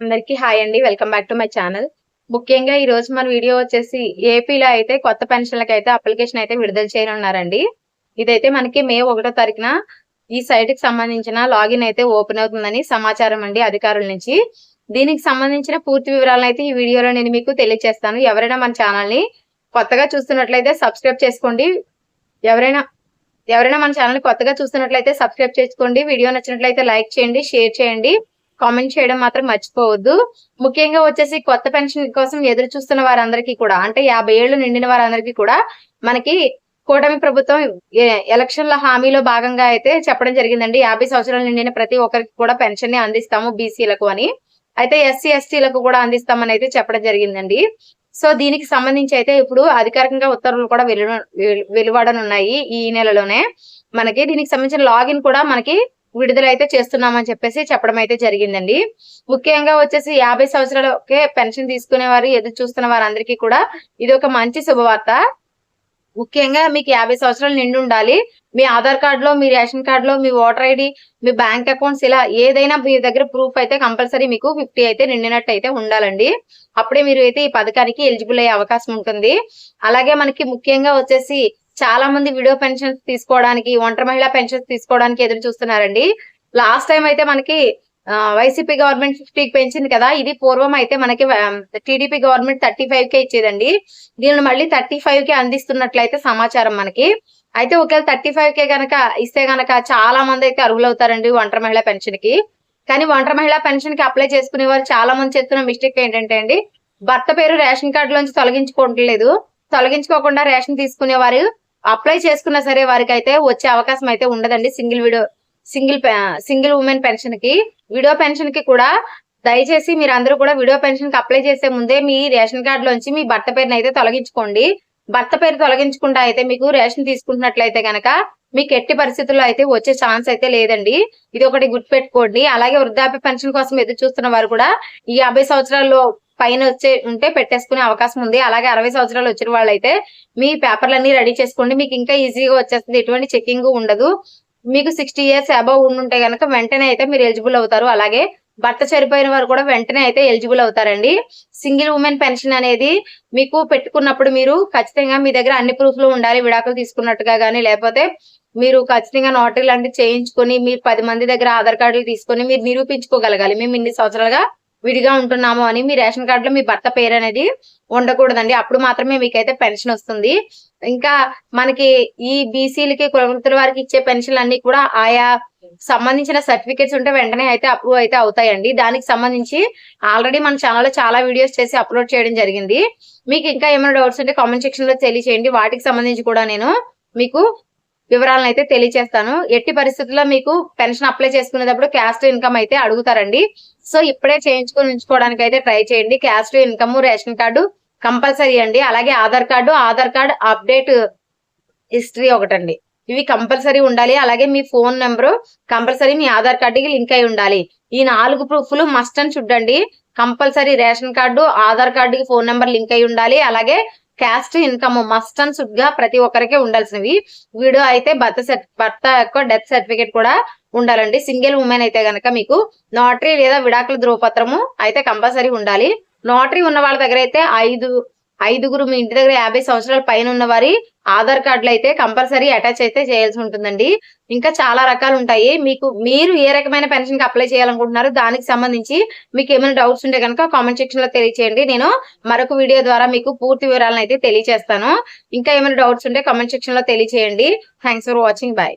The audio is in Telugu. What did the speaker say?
అందరికీ హాయ్ అండి. Welcome back to my channel. ముఖ్యంగా ఈ రోజు మన వీడియో వచ్చేసి ఏపీలో అయితే కొత్త పెన్షన్లకు అయితే అప్లికేషన్ అయితే విడుదల చేయనున్నారండి. ఇదైతే మనకి మే ఒకటో తారీఖున ఈ సైట్కి సంబంధించిన లాగిన్ అయితే ఓపెన్ అవుతుందని సమాచారం అండి అధికారుల నుంచి. దీనికి సంబంధించిన పూర్తి వివరాలను అయితే ఈ వీడియోలో నేను మీకు తెలియజేస్తాను. ఎవరైనా మన ఛానల్ని కొత్తగా చూస్తున్నట్లయితే సబ్స్క్రైబ్ చేసుకోండి. ఎవరైనా ఎవరైనా మన ఛానల్ కొత్తగా చూస్తున్నట్లయితే సబ్స్క్రైబ్ చేసుకోండి. వీడియో నచ్చినట్లయితే లైక్ చేయండి షేర్ చేయండి. కామెంట్ చేయడం మాత్రం మర్చిపోవద్దు. ముఖ్యంగా వచ్చేసి కొత్త పెన్షన్ కోసం ఎదురు చూస్తున్న వారందరికీ కూడా అంటే యాభై ఏళ్ళు నిండిన వారందరికీ కూడా మనకి కూటమి ప్రభుత్వం ఎ- ఎలక్షన్ల హామీలో భాగంగా అయితే చెప్పడం జరిగిందండి. యాభై సంవత్సరాలు నిండిన ప్రతి ఒక్కరికి కూడా పెన్షన్ని అందిస్తాము బీసీలకు అని. అయితే ఎస్సీ ఎస్టీలకు కూడా అందిస్తామని అయితే చెప్పడం జరిగిందండి. సో దీనికి సంబంధించి అయితే ఇప్పుడు అధికారికంగా ఉత్తర్వులు కూడా వెలు వెలువడనున్నాయి ఈ నెలలోనే. మనకి దీనికి సంబంధించిన లాగిన్ కూడా మనకి విడుదలైతే చేస్తున్నామని చెప్పేసి చెప్పడం అయితే జరిగిందండి. ముఖ్యంగా వచ్చేసి యాభై సంవత్సరాలకే పెన్షన్ తీసుకునే వారు ఎదురు చూస్తున్న వారందరికీ కూడా ఇది ఒక మంచి శుభవార్త. ముఖ్యంగా మీకు యాభై సంవత్సరాలు నిండి ఉండాలి. మీ ఆధార్ కార్డులో మీ రేషన్ కార్డులో మీ ఓటర్ ఐడి మీ బ్యాంక్ అకౌంట్స్ ఇలా ఏదైనా మీ దగ్గర ప్రూఫ్ అయితే కంపల్సరీ మీకు ఫిఫ్టీ అయితే నిండినట్టు అయితే ఉండాలండి. అప్పుడే మీరు అయితే ఈ పథకానికి ఎలిజిబుల్ అయ్యే అవకాశం ఉంటుంది. అలాగే మనకి ముఖ్యంగా వచ్చేసి చాలా మంది విడో పెన్షన్స్ తీసుకోవడానికి ఒంటరి మహిళా పెన్షన్స్ తీసుకోవడానికి ఎదురు చూస్తున్నారండి. లాస్ట్ టైం అయితే మనకి వైసీపీ గవర్నమెంట్ ఫిఫ్టీకి పెంచింది కదా ఇది పూర్వం అయితే మనకి TDP government thirty five K ఇచ్చేదండి. దీనిని మళ్ళీ థర్టీ ఫైవ్ కే అందిస్తున్నట్లయితే సమాచారం మనకి. అయితే ఒకవేళ థర్టీ ఫైవ్ కే గనక ఇస్తే గనక చాలా మంది అయితే అర్హులవుతారండి ఒంటరి మహిళా పెన్షన్కి. కానీ ఒంటరి మహిళా పెన్షన్కి అప్లై చేసుకునే వారు చాలా మంది చేస్తున్న మిస్టేక్ ఏంటంటే అండి భర్త పేరు రేషన్ కార్డు లోంచి తొలగించుకోవట్లేదు. తొలగించుకోకుండా రేషన్ తీసుకునే వారు అప్లై చేసుకున్నా సరే వారికి అయితే వచ్చే అవకాశం అయితే ఉండదండి single widow single single women పెన్షన్కి. Widow పెన్షన్కి కూడా దయచేసి మీరు అందరూ కూడా విడో పెన్షన్కి అప్లై చేసే ముందే మీ రేషన్ కార్డు లోంచి మీ భర్త పేరుని అయితే తొలగించుకోండి. భర్త పేరు తొలగించుకుంటా అయితే మీకు రేషన్ తీసుకుంటున్నట్లయితే కనుక మీకు ఎట్టి పరిస్థితుల్లో అయితే వచ్చే ఛాన్స్ అయితే లేదండి. ఇది ఒకటి గుర్తుపెట్టుకోండి. అలాగే వృద్ధాప్య పెన్షన్ కోసం ఎదురు చూస్తున్న వారు కూడా ఈ యాభై సంవత్సరాల్లో పైన వచ్చే ఉంటే పెట్టేసుకునే అవకాశం ఉంది. అలాగే అరవై సంవత్సరాలు వచ్చిన వాళ్ళైతే మీ పేపర్లన్నీ రెడీ చేసుకోండి. మీకు ఇంకా ఈజీగా వచ్చేస్తుంది. ఎటువంటి చెకింగ్ ఉండదు. మీకు సిక్స్టీ ఇయర్స్ అబవ్ ఉండుంటే గనక వెంటనే అయితే మీరు ఎలిజిబుల్ అవుతారు. అలాగే భర్త చనిపోయిన వారు కూడా వెంటనే అయితే ఎలిజిబుల్ అవుతారండి. సింగిల్ ఉమెన్ పెన్షన్ అనేది మీకు పెట్టుకున్నప్పుడు మీరు ఖచ్చితంగా మీ దగ్గర అన్ని ప్రూఫ్లు ఉండాలి. విడాకులు తీసుకున్నట్టుగా కానీ లేకపోతే మీరు ఖచ్చితంగా నోటరీ లాంటివి చేయించుకొని మీరు పది మంది దగ్గర ఆధార్ కార్డులు తీసుకొని మీరు నిరూపించుకోగలగాలి. మేము ఇన్ని సంవత్సరాలుగా విడిగా ఉంటున్నాము అని మీ రేషన్ కార్డులో మీ భర్త పేరు అనేది ఉండకూడదండి. అప్పుడు మాత్రమే మీకైతే పెన్షన్ వస్తుంది. ఇంకా మనకి ఈ బీసీలకి కులవృత్తుల వారికి ఇచ్చే పెన్షన్లు అన్ని కూడా ఆయా సంబంధించిన సర్టిఫికేట్స్ ఉంటే వెంటనే అయితే అప్రూవ్ అయితే అవుతాయండి. దానికి సంబంధించి ఆల్రెడీ మన ఛానల్లో చాలా వీడియోస్ చేసి అప్లోడ్ చేయడం జరిగింది. మీకు ఇంకా ఏమైనా డౌట్స్ ఉంటే కామెంట్ సెక్షన్లో తెలియచేయండి. వాటికి సంబంధించి కూడా నేను మీకు వివరాలను అయితే తెలియజేస్తాను ఎట్టి పరిస్థితుల్లో మీకు పెన్షన్ అప్లై చేసుకునేటప్పుడు క్యాస్ట్ ఇన్కమ్ అయితే అడుగుతారండి. సో ఇప్పుడే చేయించుకొని ఉంచుకోవడానికి అయితే ట్రై చేయండి. Caste income ration card compulsory అండి. అలాగే Aadhaar card Aadhaar card update history ఒకటండి. ఇవి కంపల్సరీ ఉండాలి. అలాగే మీ ఫోన్ నెంబర్ కంపల్సరీ మీ ఆధార్ కార్డుకి లింక్ అయి ఉండాలి. ఈ నాలుగు ప్రూఫ్లు మస్ట్ అని చూడండి కంపల్సరీ రేషన్ కార్డు ఆధార్ కార్డుకి ఫోన్ నెంబర్ లింక్ అయి ఉండాలి. అలాగే క్యాస్ట్ ఇన్కమ్ మస్ట్ అండ్ సుడ్గా ప్రతి ఒక్కరికి ఉండాల్సినవి. వీడియో అయితే భర్త భర్త యొక్క డెత్ సర్టిఫికేట్ కూడా ఉండాలండి. సింగిల్ ఉమెన్ అయితే గనక మీకు నోటరీ లేదా విడాకుల ధృవపత్రము అయితే కంపల్సరీ ఉండాలి. నోటరీ ఉన్న వాళ్ళ దగ్గర అయితే ఐదు ఐదుగురు మీ ఇంటి దగ్గర యాభై సంవత్సరాల పైన ఉన్న వారి ఆధార్ కార్డులు అయితే కంపల్సరీ అటాచ్ అయితే చేయాల్సి ఉంటుందండి. ఇంకా చాలా రకాలు ఉంటాయి. మీకు మీరు ఏ రకమైన పెన్షన్కి అప్లై చేయాలనుకుంటున్నారు దానికి సంబంధించి మీకు ఏమైనా డౌట్స్ ఉంటే కనుక కామెంట్ సెక్షన్లో తెలియచేయండి. నేను మరొక వీడియో ద్వారా మీకు పూర్తి వివరాలను అయితే తెలియజేస్తాను ఇంకా ఏమైనా డౌట్స్ ఉంటే కామెంట్ సెక్షన్లో తెలియచేయండి. Thanks for watching. బాయ్.